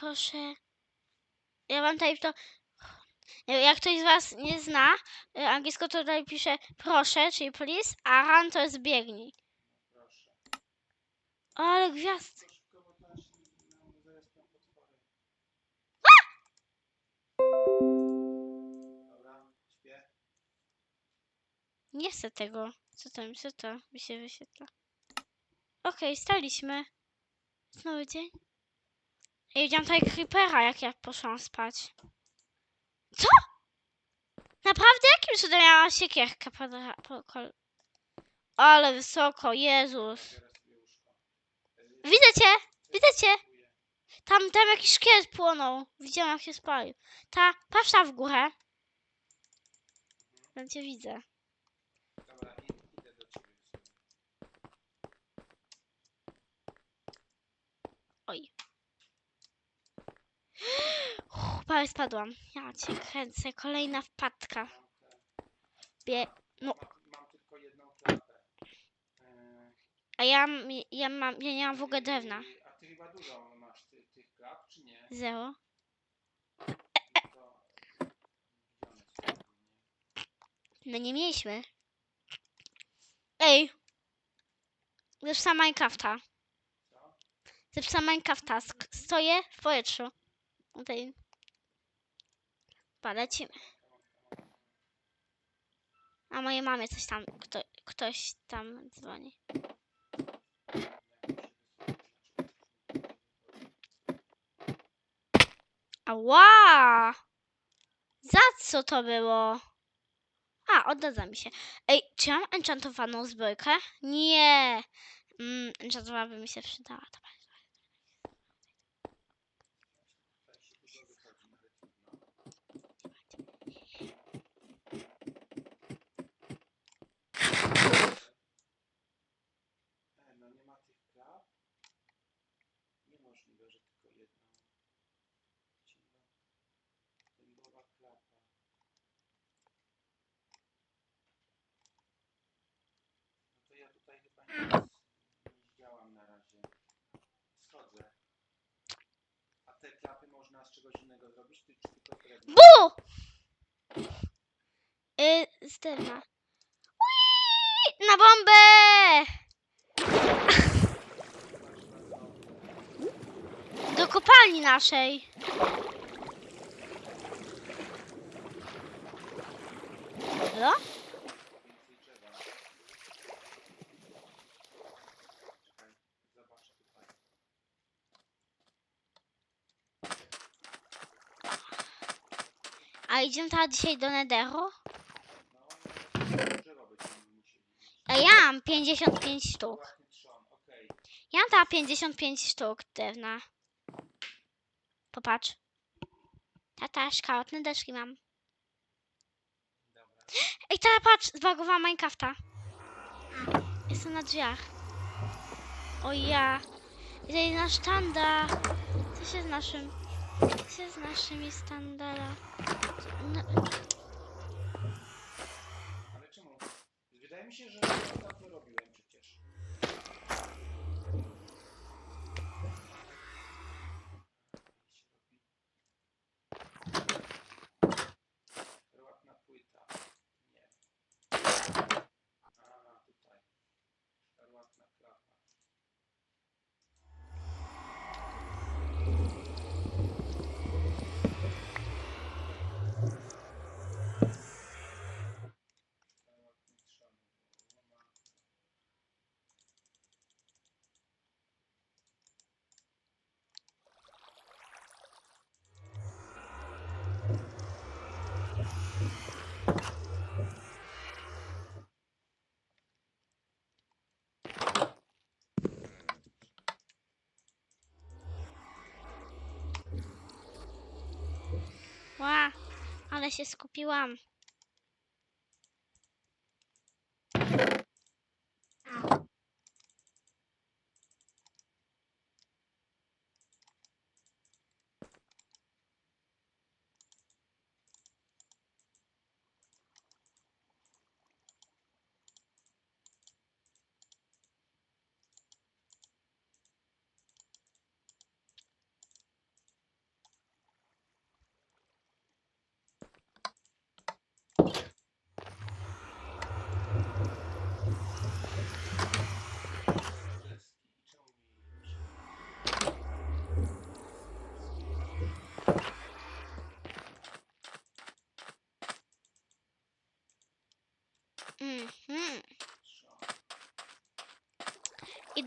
proszę. Ja wam tutaj to... Jak ktoś z was nie zna y, angielskiego, to tutaj pisze proszę, czyli please, a run to jest biegnij. Proszę. Ale gwiazd. Nie chcę tego. Co to, co to mi się wyświetla? Okej, staliśmy. Znowu dzień. Ja widziałam tutaj creepera, jak ja poszłam spać. Co? Naprawdę? Jakim cudem miałam siekierkę pod... Ale wysoko, Jezus. Widzę cię! Widzę cię! Tam, tam jakiś szkielet płonął. Widziałam, jak się spalił. Ta, patrz tam w górę. Tam cię widzę. Dobra, i- idę do ciebie. Oj. Uff, prawie spadłam. Ja cię kręcę. Kolejna wpadka. Bie... No, a ja, ja mam, ja nie mam w ogóle drewna. A ty chyba dużo masz ty, tych klap, czy nie? Zero. No nie mieliśmy. Ej. Zepsuła Minecrafta. Co? Zepsuła Minecrafta. Stoję w powietrzu. Tutaj. Palecimy. A mojej mamie coś tam, kto, ktoś tam dzwoni. Ała! Za co to było? A, odda mi się. Ej, czy mam enchantowaną zbrojkę? Nie. Mm, enchantowana by mi się przydała. Dobra. Tutaj się dużo wychodzi, ale trudno. E, no nie ma tych klap? Niemożliwe, że tylko jedną. Ciemno. Dębowa klapa. No to ja tutaj chyba nic nie zdziałam na razie. Schodzę. A te klapy można z czegoś innego zrobić, czy tylko z drewna? Bu! Y, z drewna. Na bombę! Do kopalni naszej. No? Więcej drzewa. Czekaj, zobaczę tutaj. A idziemy teraz dzisiaj do Nederu? A ja mam 55 sztuk. Ja mam teraz 55 sztuk drewna. Popatrz. Tata, szkarotne deszki mam. Ej, tata, patrz, zbagowałam Minecrafta. Jestem na drzwiach. O ja. Tutaj nasz tanda. Co się z naszym... Co z naszymi standara? No, Ale czemu? Wydaje mi się, że ła, ale się skupiłam.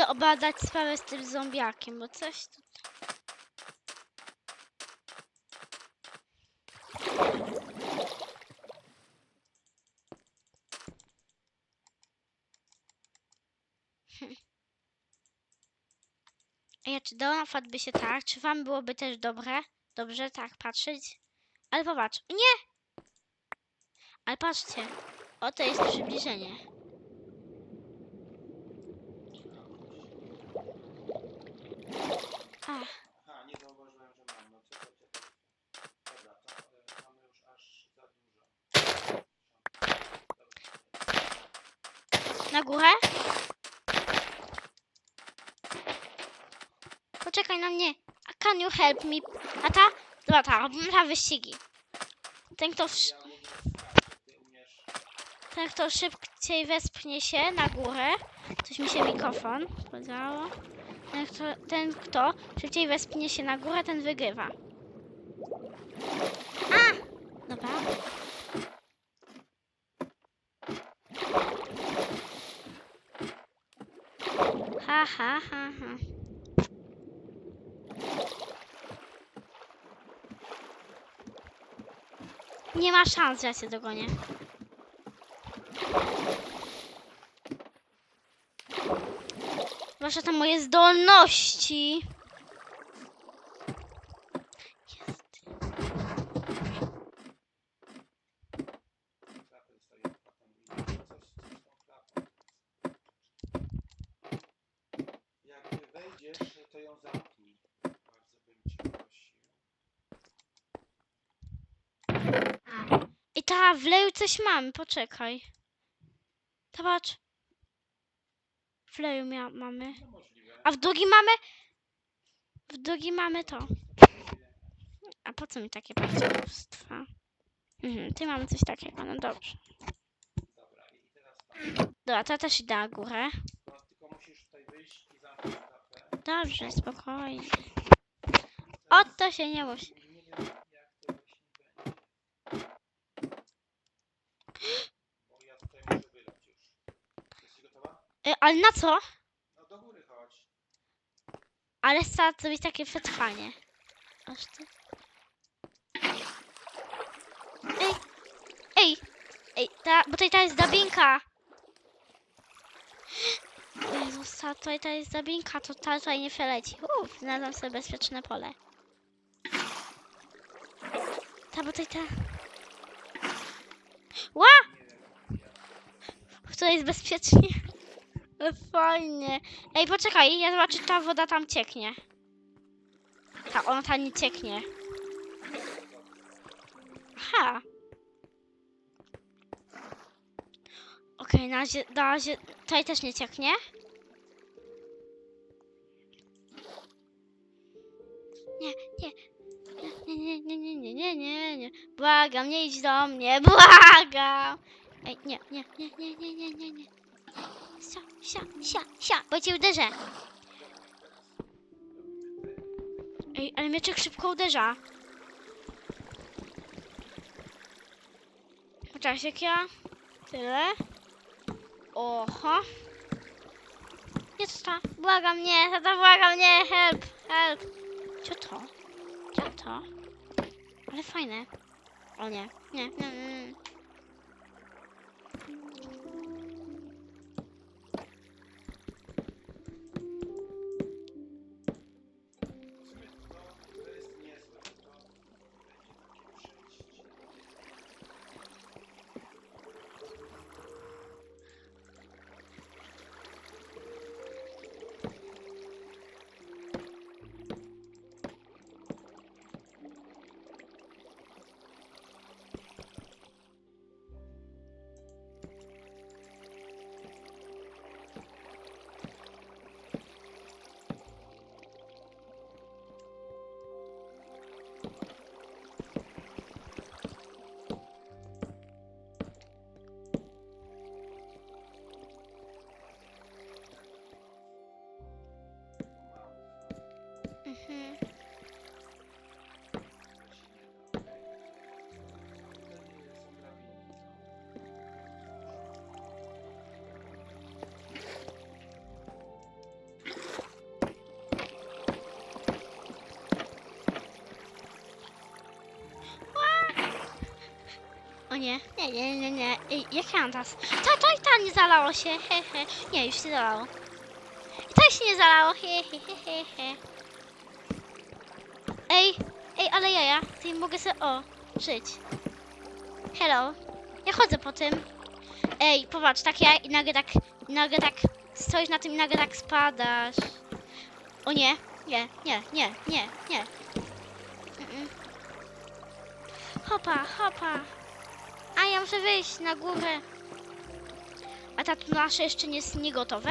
Idę obadać sprawę z tym zombiakiem, bo coś tu... Ej, a czy Donafat by się tak? Czy wam byłoby też dobre? Dobrze tak patrzeć? Ale popatrz. Nie! Ale patrzcie. Oto jest przybliżenie. Ach. Aha, nie zauważyłem, że mam. No to cię? Dobra, to e, mamy już aż za dużo. Na górę? Poczekaj na mnie. A Can you help me? A ta? Dobra, ta, robimy ta wyścigi. Ten kto, ten, kto szybciej wespnie się na górę. Coś mi się mikrofon podało. Ten kto, ten, kto szybciej wespnie się na górę, ten wygrywa. A! Dobra. Ha, ha, ha, ha. Nie ma szans, że ja się dogonię. Zwłaszcza te moje zdolności. Jest. Jak wejdziesz, to ją zamknij. Bardzo bym cię prosił. I ta, w leju coś mamy, poczekaj. Zobacz. W leju mia- mamy. A w drugim mamy? W drugim mamy to. A po co mi takie prawdziwstwa? Mhm, ty mamy coś takiego, no dobrze. Dobra, to też idę na górę. Dobrze, spokojnie. O, to się nie musi. I nie wiem, jak to właśnie będzie. Bo ja tutaj muszę wylać już. Jesteś Y, ale na co? No do góry chodź. Ale chcę zrobić takie przetrwanie. Aż ty. Ej! Ej! Ej, ta, bo tutaj ta jest drabinka! Jezus, ta, tutaj ta jest drabinka, to ta tutaj nie przeleci. Uff, znalazłam sobie bezpieczne pole. Ta, bo tutaj ta... Ła! Tutaj jest bezpiecznie. Fajnie. Ej, poczekaj, ja zobaczę, czy ta woda tam cieknie. Ta, ona tam nie cieknie. Aha. Okej, na razie, na razie tutaj też nie cieknie. Nie, nie. Nie, nie, nie, nie, nie, nie, nie, nie. Błagam, nie idź do mnie, błagam. Ej, nie, nie, nie, nie, nie, nie, nie, nie. Sia, sia, sia, bo cię uderzę. Ej, ale mieczek szybko uderza. Czasik ja. Tyle. Oho. Nie to ta. Błagam, nie, tata, błagam, nie, help, help. Co to? Co to? Ale fajne. O nie, nie, nie, nie. Nie, nie, nie, nie, nie. Ej, jak teraz? Ta, to i ta nie zalało się, he, he. Nie, już się zalało. I tak się nie zalało, he, he, he, he, he. Ej, ej, ale ja, ja, ty mogę sobie, o, żyć. Hello. Ja chodzę po tym. Ej, popatrz, tak ja i nagle tak, nagle tak stoisz na tym i nagle tak spadasz. O nie, nie, nie, nie, nie, nie. Mm-mm. Hopa, hopa. A ja muszę wyjść na górę. A ta nasze jeszcze nie jest niegotowe?